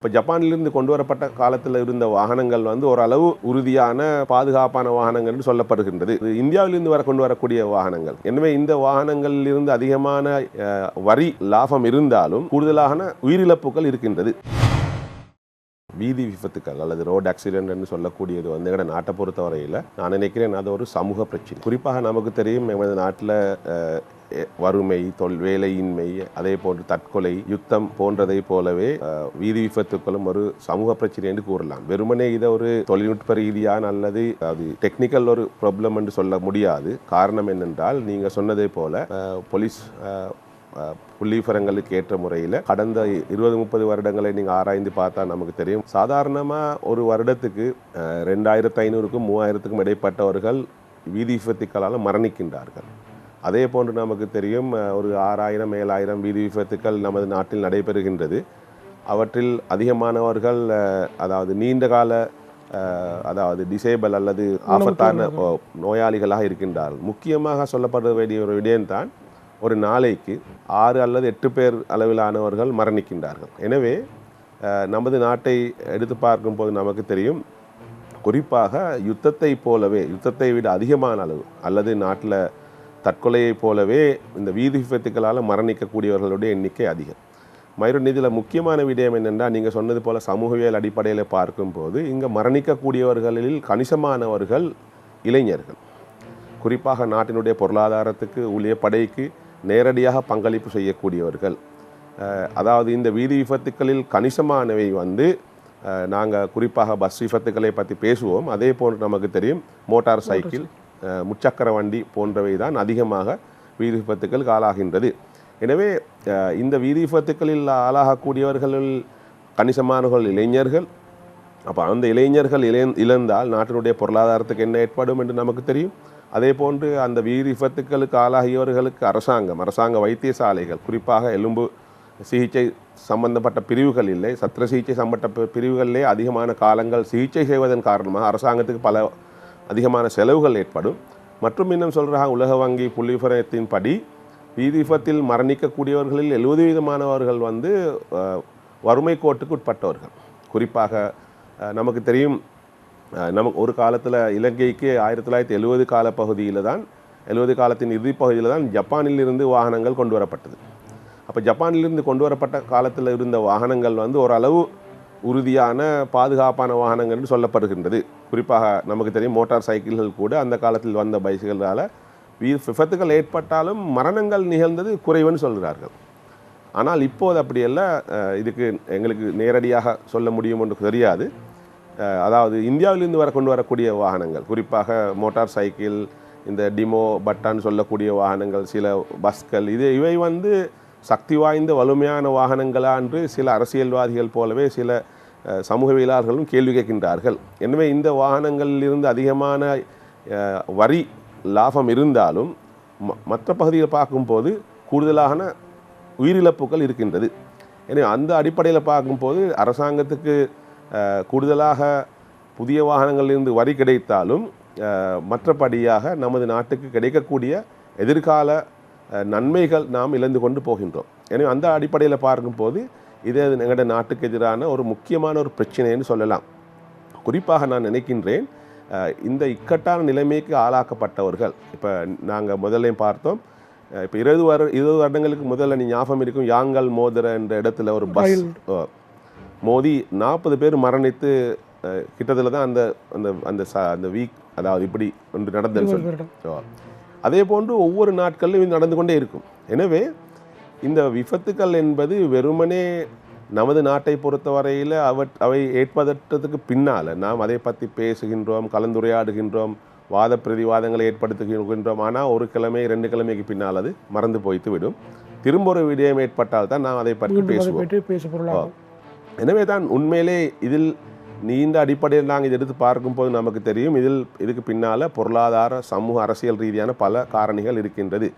இப்போ ஜப்பானிலிருந்து கொண்டு வரப்பட்ட காலத்தில் இருந்த வாகனங்கள் வந்து ஓரளவு உறுதியான பாதுகாப்பான வாகனங்கள் என்று சொல்லப்படுகின்றது. இது இந்தியாவிலிருந்து வர கொண்டு வரக்கூடிய வாகனங்கள். எனவே இந்த வாகனங்களில் இருந்து அதிகமான வரி லாபம் இருந்தாலும் கூடுதலான உயிரிழப்புகள் இருக்கின்றது. வீதி விபத்துக்கள் அல்லது ரோட் ஆக்சிடென்ட்னு சொல்லக்கூடியது வந்து எங்களோட நாட்டை பொறுத்த வரையில் நான் நினைக்கிறேன் அது ஒரு சமூக பிரச்சனை. குறிப்பாக நமக்கு தெரியும் எமது நாட்டில் வறுமை தொல் வேலையின்மை அதே போன்று தற்கொலை யுத்தம் போன்றதை போலவே வீதி விபத்துக்களும் ஒரு சமூக பிரச்சனை என்று கூறலாம். வெறுமனே இதை ஒரு தொழில்நுட்ப ரீதியான அல்லது அது டெக்னிக்கல் ஒரு ப்ராப்ளம் என்று சொல்ல முடியாது. காரணம் என்னென்றால் நீங்கள் சொன்னதை போல போலீஸ் புள்ளிவிவரங்களுக்கு ஏற்ற முறையில் கடந்த இருபது முப்பது வருடங்களை நீங்கள் ஆராய்ந்து பார்த்தா நமக்கு தெரியும். சாதாரணமாக ஒரு வருடத்துக்கு ரெண்டாயிரத்து ஐநூறுக்கும் மூவாயிரத்துக்கும் இடைப்பட்டவர்கள் வீதி விபத்துக்களால் மரணிக்கின்றார்கள். அதே போன்று நமக்கு தெரியும் ஒரு ஆறாயிரம் ஏழாயிரம் வீதி விபத்துக்கள் நமது நாட்டில் நடைபெறுகின்றது. அவற்றில் அதிகமானவர்கள் அதாவது நீண்ட கால அதாவது டிசேபிள் அல்லது ஆபத்தான நோயாளிகளாக இருக்கின்றார்கள். முக்கியமாக சொல்லப்பட வேண்டிய ஒரு விடயம்தான் ஒரு நாளைக்கு ஆறு அல்லது எட்டு பேர் அளவிலானவர்கள் மரணிக்கின்றார்கள். எனவே நமது நாட்டை எடுத்து பார்க்கும்போது நமக்கு தெரியும் குறிப்பாக யுத்தத்தை போலவே யுத்தத்தை விட அதிகமான அளவு அல்லது நாட்டில் தற்கொலையைப் போலவே இந்த வீதி விபத்துக்களால் மரணிக்கக்கூடியவர்களுடைய எண்ணிக்கை அதிகம். மயூரன் இதில் முக்கியமான விடயம் என்னென்றால் நீங்கள் சொன்னது போல் சமூகவியல் அடிப்படையில் பார்க்கும்போது இங்கே மரணிக்கக்கூடியவர்களில் கணிசமானவர்கள் இளைஞர்கள். குறிப்பாக நாட்டினுடைய பொருளாதாரத்துக்கு ஊழிய படைக்கு நேரடியாக பங்களிப்பு செய்யக்கூடியவர்கள். அதாவது இந்த வீதி விபத்துக்களில் கணிசமானவை வந்து நாங்கள் குறிப்பாக பஸ் விபத்துக்களை பற்றி பேசுவோம். அதே போன்று நமக்கு தெரியும் மோட்டார் சைக்கிள் முச்சக்கர வண்டி போன்றவை தான் அதிகமாக வீதி விபத்துக்களுக்கு ஆளாகின்றது எனவே இந்த வீதி விபத்துக்களில் ஆளாகக்கூடியவர்களில் கணிசமானவர்கள் இளைஞர்கள் அப்போ அந்த இளைஞர்கள் இழை இழந்தால் நாட்டினுடைய பொருளாதாரத்துக்கு என்ன ஏற்படும் என்று நமக்கு தெரியும். அதே போன்று அந்த வீதி விபத்துக்களுக்கு ஆளாகியவர்களுக்கு அரசாங்கம் அரசாங்க வைத்தியசாலைகள் குறிப்பாக எலும்பு சிகிச்சை சம்பந்தப்பட்ட பிரிவுகள் இல்லை சத்திர சிகிச்சை சம்பந்தப்பட்ட பிரிவுகளிலே அதிகமான காலங்கள் சிகிச்சை செய்வதன் காரணமாக அரசாங்கத்துக்கு பல அதிகமான செலவுகள் ஏற்படும். மற்றும் இன்னும் சொல்கிறாங்க உலக வங்கி புள்ளிவிவரத்தின்படி வீதி விபத்தில் மரணிக்கக்கூடியவர்களில் எழுபது வீதமானவர்கள் வந்து வறுமை கோட்டுக்கு உட்பட்டவர்கள். குறிப்பாக நமக்கு தெரியும் நமக்கு ஒரு காலத்தில் இலங்கைக்கு ஆயிரத்தி தொள்ளாயிரத்தி எழுபது கால பகுதியில் தான் எழுபது காலத்தின் இறுதி பகுதியில் தான் ஜப்பானில் இருந்து வாகனங்கள் கொண்டு வரப்பட்டது. அப்போ ஜப்பானிலிருந்து கொண்டு வரப்பட்ட காலத்தில் இருந்த வாகனங்கள் வந்து ஓரளவு உறுதியான பாதுகாப்பான வாகனங்கள்னு சொல்லப்படுகின்றது. குறிப்பாக நமக்கு தெரியும் மோட்டார் சைக்கிள்கள் கூட அந்த காலத்தில் வந்த பைக்குகளால் வீ விபத்துகள் ஏற்பட்டாலும் மரணங்கள் நிகழ்ந்தது குறைவுன்னு சொல்கிறார்கள். ஆனால் இப்போது அப்படியெல்லாம் இதுக்கு எங்களுக்கு நேரடியாக சொல்ல முடியும் என்று தெரியாது. அதாவது இந்தியாவிலிருந்து வர கொண்டு வரக்கூடிய வாகனங்கள் குறிப்பாக மோட்டார் சைக்கிள் இந்த டிமோ பட்டான்னு சொல்லக்கூடிய வாகனங்கள் சில பஸ்கள் இது இவை வந்து சக்தி வாய்ந்த வலிமையான வாகனங்களா என்று சில அரசியல்வாதிகள் போலவே சில சமூகவியலாளர்களும் கேள்வி கேட்கின்றார்கள். எனவே இந்த வாகனங்களில் இருந்து அதிகமான வரி லாபம் இருந்தாலும் ம- மற்ற பகுதியில் பார்க்கும்போது கூடுதலான உயிரிழப்புகள் இருக்கின்றது. எனவே அந்த அடிப்படையில் பார்க்கும்போது அரசாங்கத்துக்கு கூடுதலாக புதிய வாகனங்களிலிருந்து வரி கிடைத்தாலும் மற்றபடியாக நமது நாட்டுக்கு கிடைக்கக்கூடிய எதிர்கால நன்மைகள் நாம் இழந்து கொண்டு போகின்றோம். எனவே அந்த அடிப்படையில் பார்க்கும்போது இது எங்களுடைய நாட்டுக்கு எதிரான ஒரு முக்கியமான ஒரு பிரச்சனைன்னு சொல்லலாம். குறிப்பாக நான் நினைக்கின்றேன் இந்த இக்கட்டான நிலைமைக்கு ஆளாக்கப்பட்டவர்கள் இப்போ நாங்கள் முதல்ல பார்த்தோம் இப்போ இருபது வரு இருபது வருடங்களுக்கு முதல்ல நீ ஞாபகம் இருக்கும் யாங்கல் மோதிர என்ற இடத்துல ஒரு பஸ் மோதி நாற்பது பேர் மரணித்து அஹ், கிட்டத்தட்ட தான் அந்த அந்த அந்த ச அந்த வீக் அதாவது இப்படி ஒன்று நடந்ததுன்னு சொல்லி. அதே போன்று ஒவ்வொரு நாட்களிலும் இது நடந்து கொண்டே இருக்கும். எனவே இந்த விபத்துக்கள் என்பது வெறுமனே நமது நாட்டை பொறுத்தவரையில் அவ அவை ஏற்பதற்றதுக்கு பின்னால் நாம் அதை பற்றி பேசுகின்றோம் கலந்துரையாடுகின்றோம் வாத பிரதிவாதங்களை ஏற்படுத்துகின்றோம். ஆனால் ஒரு கிழமை ரெண்டு கிழமைக்கு பின்னால் அது மறந்து போய்த்து விடும். திரும்ப ஒரு விடயம் ஏற்பட்டால் தான் நாம் அதை பற்றி பேசுவோம். எனவே தான் உண்மையிலே இதில் நீண்ட அடிப்படையில் நாங்கள் இதை எடுத்து பார்க்கும்போது நமக்கு தெரியும். இதில் இதுக்கு பின்னால் பொருளாதார சமூக அரசியல் ரீதியான பல காரணிகள் இருக்கின்றது.